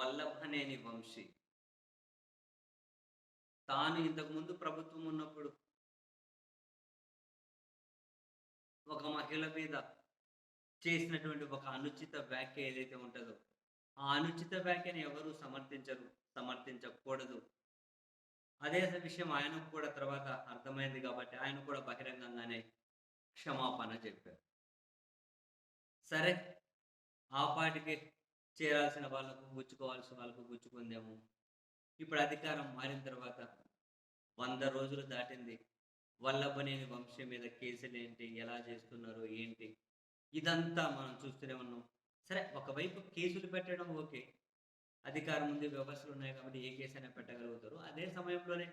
వల్లభనేని వంశీ. తాను ఇంతకుముందు ప్రభుత్వం ఉన్నప్పుడు ఒక మహిళ మీద చేసినటువంటి ఒక అనుచిత వ్యాఖ్య ఏదైతే ఉంటుందో ఆ అనుచిత వ్యాఖ్యని ఎవరు సమర్థించరు సమర్థించకూడదు. అదే విషయం ఆయనకు కూడా తర్వాత అర్థమైంది కాబట్టి ఆయన కూడా బహిరంగంగానే క్షమాపణ చెప్పారు. సరే ఆ పాటికి చేరాల్సిన వాళ్ళకు గుచ్చుకోవాల్సిన వాళ్ళకు గుచ్చుకుందేమో. ఇప్పుడు అధికారం మారిన తర్వాత వంద రోజులు దాటింది. వల్లభనేని వంశం మీద కేసులు ఏంటి? ఎలా చేస్తున్నారు? ఏంటి? ఇదంతా మనం చూస్తూనే ఉన్నాం. సరే ఒకవైపు కేసులు పెట్టడం ఓకే. అధికారం ఉంది వ్యవస్థలు ఉన్నాయి కాబట్టి ఏ కేసు అయినా పెట్టగలుగుతారు. అదే సమయంలోనే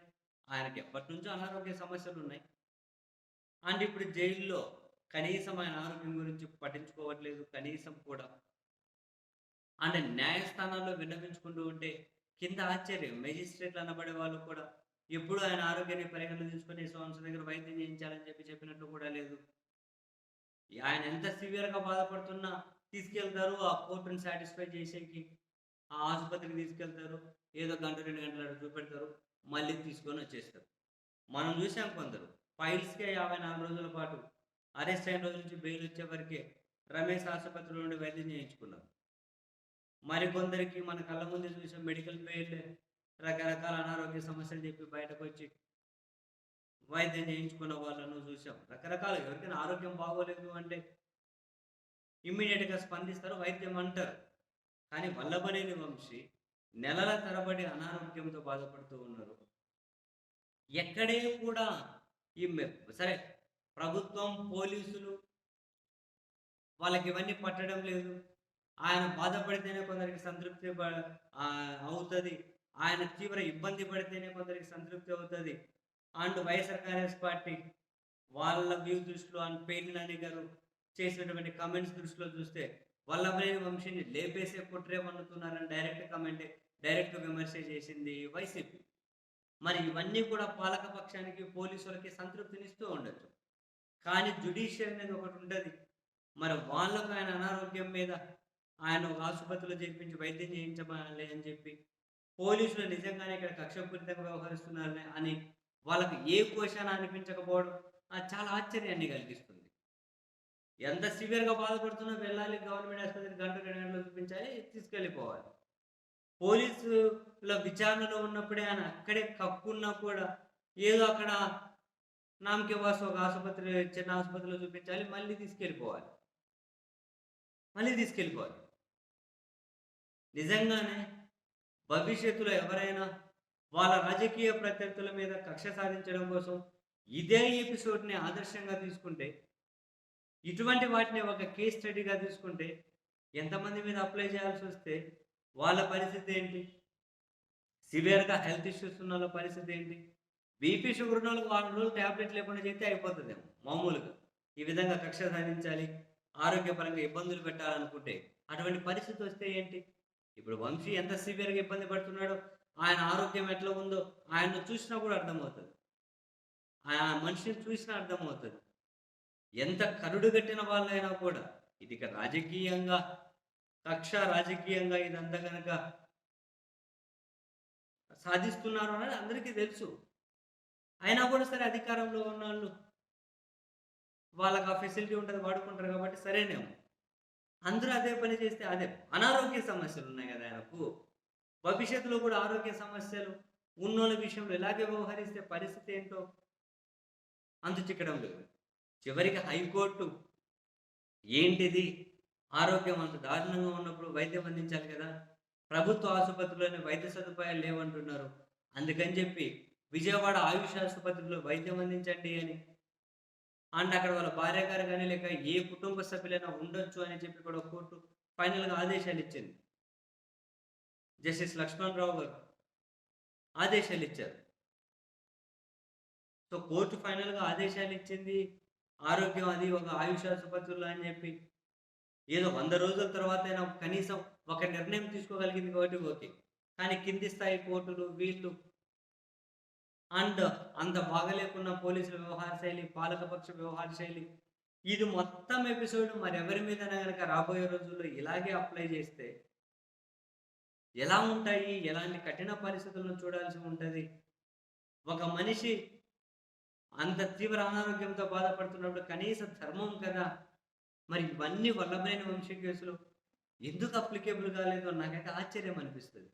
ఆయనకి ఎప్పటి నుంచో అనారోగ్య సమస్యలు ఉన్నాయి. అండ్ ఇప్పుడు జైల్లో కనీసం ఆయన ఆరోగ్యం గురించి పట్టించుకోవట్లేదు. కనీసం కూడా అంటే న్యాయస్థానాల్లో విన్నవించుకుంటూ ఉంటే కింద ఆశ్చర్యం. మెజిస్ట్రేట్లు అనబడే వాళ్ళు కూడా ఎప్పుడు ఆయన ఆరోగ్యాన్ని పరిగణన తీసుకొని సోన్స్ దగ్గర వైద్యం చేయించాలని చెప్పి చెప్పినట్లు కూడా లేదు. ఆయన ఎంత సివియర్గా బాధపడుతున్నా తీసుకెళ్తారు ఆ కోర్టుని సాటిస్ఫై చేసేకి ఆ ఆసుపత్రికి తీసుకెళ్తారు ఏదో గంట రెండు గంటల చూపెడతారు మళ్ళీ తీసుకొని వచ్చేస్తారు. మనం చూసాం కొందరు ఫైల్స్కే యాభై నాలుగు రోజుల పాటు అరెస్ట్ అయిన రోజు నుంచి బెయిల్ వచ్చే వరకే రమేష్ ఆసుపత్రిలో నుండి వైద్యం చేయించుకున్నారు. మరికొందరికి మన కళ్ళ ముందు చూసాం మెడికల్ బెయిల్ రకరకాల అనారోగ్య సమస్యలు చెప్పి బయటకు వచ్చి వైద్యం చేయించుకున్న వాళ్ళను చూసాం. రకరకాల ఎవరికైనా ఆరోగ్యం బాగోలేదు అంటే ఇమ్మీడియట్గా స్పందిస్తారు వైద్యం అంటారు. కానీ వల్లభనేని వంశీ నెలల తరబడి అనారోగ్యంతో బాధపడుతూ ఉన్నారు. ఎక్కడే కూడా ఈ మె- సరే ప్రభుత్వం పోలీసులు వాళ్ళకి ఇవన్నీ పట్టడం లేదు. ఆయన బాధపడితేనే కొందరికి సంతృప్తి అవుతుంది. ఆయన తీవ్ర ఇబ్బంది పడితేనే కొందరికి సంతృప్తి అవుతుంది. అండ్ వైఎస్ఆర్ కాంగ్రెస్ పార్టీ వాళ్ళ వ్యూ దృష్టిలో అండ్ పేర్ని నాని గారు చేసినటువంటి కమెంట్స్ దృష్టిలో చూస్తే వల్లభనేని వంశీని లేపేసే కుట్రేమన్నుతున్నారని డైరెక్ట్ కమెంట్ డైరెక్ట్ విమర్శ చేసింది వైసీపీ. మరి ఇవన్నీ కూడా పాలక పక్షానికి పోలీసులకి సంతృప్తినిస్తూ ఉండొచ్చు. కానీ జుడిషియల్ అనేది ఒకటి ఉంటుంది. మరి వాళ్ళకు ఆయన అనారోగ్యం మీద ఆయన ఒక ఆసుపత్రిలో చేర్పించి వైద్యం చేయించబడాలి అని చెప్పి పోలీసులు నిజంగానే ఇక్కడ కక్షపూరితంగా వ్యవహరిస్తున్నారని అని వాళ్ళకి ఏ క్వశ్చన్ అనిపించకపోవడం అది చాలా ఆశ్చర్యాన్ని కలిగిస్తుంది. ఎంత సివియర్గా బాధపడుతున్నా వెళ్ళాలి గవర్నమెంట్ ఆసుపత్రికి గంట రెండు గంటలు చూపించాలి తీసుకెళ్ళిపోవాలి. పోలీసుల విచారణలో ఉన్నప్పుడే ఆయన అక్కడే కక్కున్నా కూడా ఏదో అక్కడ నామకే వాసు ఒక ఆసుపత్రి చిన్న ఆసుపత్రిలో చూపించాలి మళ్ళీ తీసుకెళ్ళిపోవాలి. మళ్ళీ తీసుకెళ్ళిపోవాలి. నిజంగానే భవిష్యత్తులో ఎవరైనా వాళ్ళ రాజకీయ ప్రత్యర్థుల మీద కక్ష సాధించడం కోసం ఇదే ఎపిసోడ్ని ఆదర్శంగా తీసుకుంటే ఇటువంటి వాటిని ఒక కేస్ స్టడీగా తీసుకుంటే ఎంతమంది మీద అప్లై చేయాల్సి వస్తే వాళ్ళ పరిస్థితి ఏంటి? సివియర్గా హెల్త్ ఇష్యూస్ ఉన్న వాళ్ళ పరిస్థితి ఏంటి? బీపీ షుగర్ ఉన్న వాళ్ళకి వారం రోజులు ట్యాబ్లెట్ లేకుండా చేస్తే అయిపోతుందేమో మామూలుగా. ఈ విధంగా కక్ష సాధించాలి ఆరోగ్యపరంగా ఇబ్బందులు పెట్టాలనుకుంటే అటువంటి పరిస్థితి వస్తే ఏంటి? ఇప్పుడు వంశీ ఎంత సివియర్గా ఇబ్బంది పడుతున్నాడో ఆయన ఆరోగ్యం ఎట్లా ఉందో ఆయన్ను చూసినా కూడా అర్థమవుతుంది. ఆయన మనిషిని చూసినా అర్థమవుతుంది. ఎంత కరుడు కట్టిన వాళ్ళైనా కూడా ఇది ఇక రాజకీయంగా కక్ష రాజకీయంగా ఇదంతా కనుక సాధిస్తున్నారు అనేది అందరికీ తెలుసు. అయినా కూడా సరే అధికారంలో ఉన్న వాళ్ళు వాళ్ళకి ఆ ఫెసిలిటీ ఉంటుంది వాడుకుంటారు కాబట్టి సరేనేమో. అందరూ అదే పని చేస్తే అదే అనారోగ్య సమస్యలు ఉన్నాయి కదా ఆయనకు. భవిష్యత్తులో కూడా ఆరోగ్య సమస్యలు ఉన్నోళ్ళ విషయంలో ఇలాగే వ్యవహరిస్తే పరిస్థితి ఏంటో అంతు చిక్కడం లేదు. చివరికి హైకోర్టు ఏంటిది? ఆరోగ్యం అంత దారుణంగా ఉన్నప్పుడు వైద్యం అందించాలి కదా? ప్రభుత్వ ఆసుపత్రిలోనే వైద్య సదుపాయాలు లేవంటున్నారు. అందుకని చెప్పి విజయవాడ ఆయుష్ ఆసుపత్రిలో వైద్యం అందించండి అని అండ్ అక్కడ వాళ్ళ భార్య గారు కానీ లేక ఏ కుటుంబ సభ్యులైనా ఉండొచ్చు అని చెప్పి కూడా కోర్టు ఫైనల్గా ఆదేశాలు ఇచ్చింది. జస్టిస్ లక్ష్మణ్ రావు గారు ఆదేశాలు ఇచ్చారు. సో కోర్టు ఫైనల్గా ఆదేశాలు ఇచ్చింది. ఆరోగ్యం అది ఒక ఆయుష్ ఆసుపత్రులు అని చెప్పి. ఏదో వంద రోజుల తర్వాత అయినా కనీసం ఒక నిర్ణయం తీసుకోగలిగింది కాబట్టి ఓకే. కానీ కింది స్థాయి కోర్టులు వీళ్ళు అండ్ అంత బాగలేకున్న పోలీసుల వ్యవహార శైలి పాలకపక్ష వ్యవహార శైలి ఇది మొత్తం ఎపిసోడ్ మరి ఎవరి మీద కనుక రాబోయే రోజుల్లో ఇలాగే అప్లై చేస్తే ఎలా ఉంటాయి? ఎలాంటి కఠిన పరిస్థితులను చూడాల్సి ఉంటుంది ఒక మనిషి అంత తీవ్ర అనారోగ్యంతో బాధపడుతున్నప్పుడు కనీస ధర్మం కదా! మరి ఇవన్నీ వల్లభనేని వంశీ కేసులు ఎందుకు అప్లికేబుల్ కాలేదో నాకైతే ఆశ్చర్యం అనిపిస్తుంది